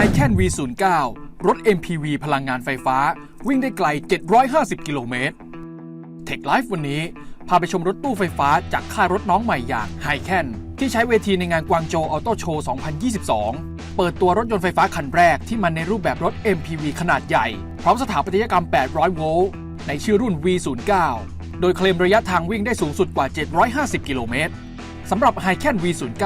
h i c a n V09 รถ MPV พลังงานไฟฟ้า วิ่งได้ไกล 750 กิโลเมตร Tech Life วันนี้ พาไปชมรถตู้ไฟฟ้าจากค่ายรถน้องใหม่อย่าง h i c a n ที่ใช้เวทีในงานกวางโจออโต้โชว์ 2022 เปิดตัวรถยนต์ไฟฟ้าคันแรกที่มันในรูปแบบรถ MPV ขนาดใหญ่ พร้อมสถาปัตยกรรม 800 โวลต์ ในชื่อรุ่น V09 โดยเคลมระยะทางวิ่งได้สูงสุดกว่า 750 กิโลเมตรสำหรับ h i c a n V09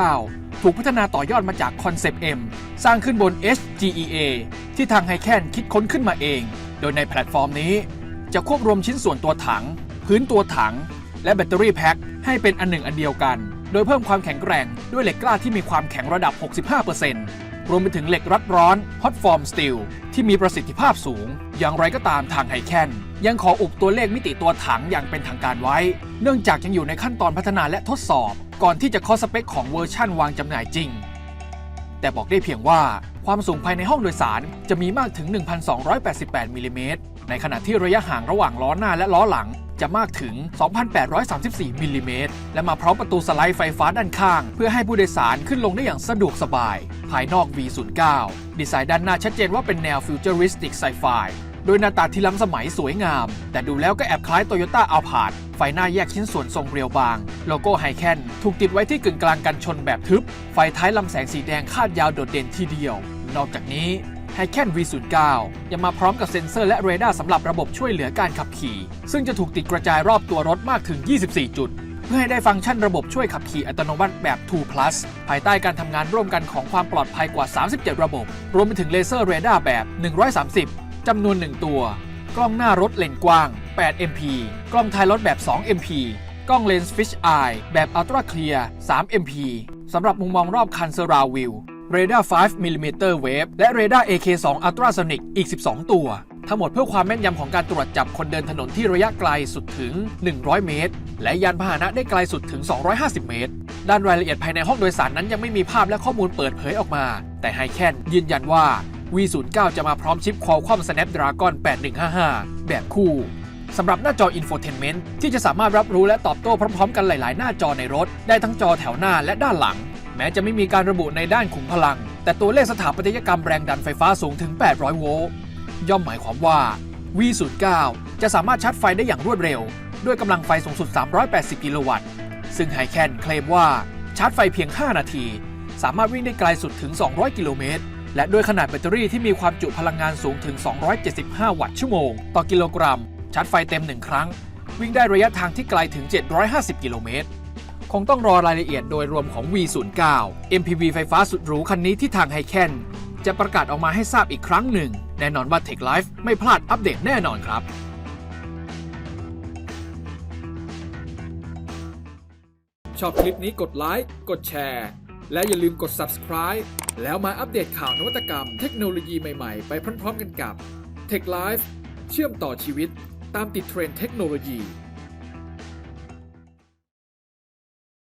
ถูกพัฒนาต่อยอดมาจาก Concept M สร้างขึ้นบน HGEA ที่ทาง h i c a n คิดค้นขึ้นมาเอง โดยในแพลตฟอร์มนี้จะควบรวมชิ้นส่วนตัวถัง พื้นตัวถัง และแบตเตอรี่แพ็คให้เป็นอันหนึ่งอันเดียวกัน โดยเพิ่มความแข็งแกร่งด้วยเหล็กกล้าที่มีความแข็งระดับ 65%รวมไปถึงเหล็กรัดร้อน Hot Form Steel ที่มีประสิทธิภาพสูง อย่างไรก็ตามทางไฮแคนยังขออุบตัวเลขมิติตัวถังอย่างเป็นทางการไว้ เนื่องจากยังอยู่ในขั้นตอนพัฒนาและทดสอบ ก่อนที่จะเคาะสเปคของเวอร์ชั่นวางจำหน่ายจริง แต่บอกได้เพียงว่าความสูงภายในห้องโดยสารจะมีมากถึง 1,288มิลลิเมตรในขณะที่ระยะห่างระหว่างล้อหน้าและล้อหลังจะมากถึง 2,834 มิลลิเมตร และมาพร้อมประตูสไลด์ไฟฟ้าด้านข้าง เพื่อให้ผู้โดยสารขึ้นลงได้อย่างสะดวกสบาย ภายนอก V09 ดีไซน์ด้านหน้าชัดเจนว่าเป็นแนวฟิวเจอริสติกไซไฟ โดยหน้าตาที่ล้ำสมัยสวยงาม แต่ดูแล้วก็แอบคล้ายโตโยต้าอัลพาดไฟหน้าแยกชิ้นส่วนทรงเรียวบาง โลโก้ไฮแคนถูกติดไว้ที่กึ่งกลางกันชนแบบทึบ ไฟท้ายลำแสงสีแดงคาดยาวโดดเด่นทีเดียว นอกจากนี้ไฮแคน V09 ยังมาพร้อมกับเซ็นเซอร์และเรดาร์สำหรับระบบช่วยเหลือการขับขี่ ซึ่งจะถูกติดกระจายรอบตัวรถมากถึง 24 จุด เพื่อให้ได้ฟังก์ชันระบบช่วยขับขี่อัตโนมัติแบบ 2 plus ภายใต้การทำงานร่วมกันของความปลอดภัยกว่า 37 ระบบ รวมไปถึงเลเซอร์เรดาร์แบบ 130 จำนวน 1 ตัว กล้องหน้ารถเลนกว้าง 8 MP กล้องท้ายรถแบบ 2 MP กล้องเลนส์ Fish Eye แบบ Ultra Clear 3 MP สำหรับมุมมองรอบคัน Surround View เรดาร์ 5mm Wave และเรดาร์ AK2 Ultrasonic อีก 12 ตัว ทั้งหมดเพื่อความแม่นยำของการตรวจจับคนเดินถนนที่ระยะไกลสุดถึง 100 เมตร และยานพาหนะได้ไกลสุดถึง 250 เมตร ด้านรายละเอียดภายในห้องโดยสารนั้นยังไม่มีภาพและข้อมูลเปิดเผยออกมา แต่ไฮแคนยืนยันว่า V09 จะมาพร้อมชิป Qualcomm Snapdragon 8155 แบบคู่สำหรับหน้าจอ Infotainment ที่จะสามารถรับรู้และตอบโต้พร้อมๆ กันหลายๆ หน้าจอในรถ ได้ทั้งจอแถวหน้าและด้านหลัง แม้จะไม่มีการระบุในด้านขุมพลัง แต่ตัวเลขสถาปัตยกรรมแรงดันไฟฟ้าสูงถึง 800 โวลต์ย่อมหมายความว่า V09 จะสามารถชาร์จไฟได้อย่างรวดเร็ว ด้วยกำลังไฟสูงสุด 380 กิโลวัตต์ ซึ่งไฮแคนเคลมว่าชาร์จไฟเพียง 5 นาที สามารถวิ่งได้ไกลสุดถึง 200 กิโลเมตร และด้วยขนาดแบตเตอรี่ที่มีความจุพลังงานสูงถึง 275 วัตต์ชั่วโมง ต่อกิโลกรัม ชาร์จไฟเต็ม 1 ครั้ง วิ่งได้ระยะทางที่ไกลถึง 750 กิโลเมตร คงต้องรอรายละเอียดโดยรวมของ V09 MPV ไฟฟ้าสุดหรูคันนี้ที่ทางไฮแคนจะประกาศออกมาให้ทราบอีกครั้งหนึ่ง แน่นอนว่า Tech Life ไม่พลาดอัปเดตแน่นอนครับชอบคลิปนี้กดไลค์ กดแชร์ และอย่าลืมกด subscribe แล้วมาอัปเดตข่าวนวัตกรรมเทคโนโลยีใหม่ๆ ไปพร้อมๆกันกับ Tech Life เชื่อมต่อชีวิตตามติดเทรนด์เทคโนโลยี